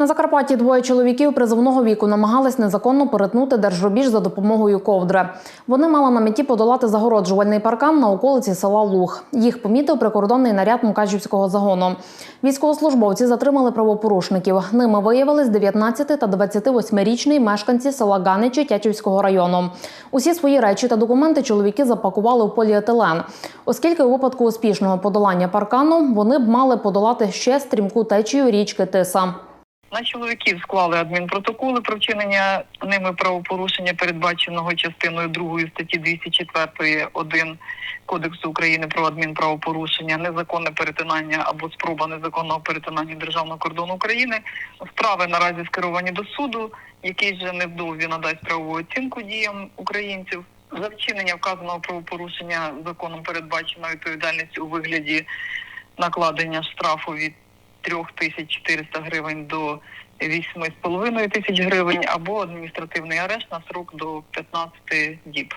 На Закарпатті двоє чоловіків призовного віку намагались незаконно перетнути держрубіж за допомогою ковдри. Вони мали на меті подолати загороджувальний паркан на околиці села Луг. Їх помітив прикордонний наряд Мукачівського загону. Військовослужбовці затримали правопорушників. Ними виявились 19 та 28-річні мешканці села Ганичі Тячівського району. Усі свої речі та документи чоловіки запакували в поліетилен, оскільки у випадку успішного подолання паркану вони б мали подолати ще стрімку течію річки Тиса. На чоловіків склали адмінпротоколи про вчинення ними правопорушення, передбаченого частиною 2 статті 204 1 Кодексу України про адмінправопорушення, незаконне перетинання або спроба незаконного перетинання державного кордону України. Справи наразі скеровані до суду, який же невдовзі надасть правову оцінку діям українців. За вчинення вказаного правопорушення законом передбачена відповідальність у вигляді накладення штрафу від 3400 гривень до 8,5 тисяч гривень або адміністративний арешт на срок до 15 діб.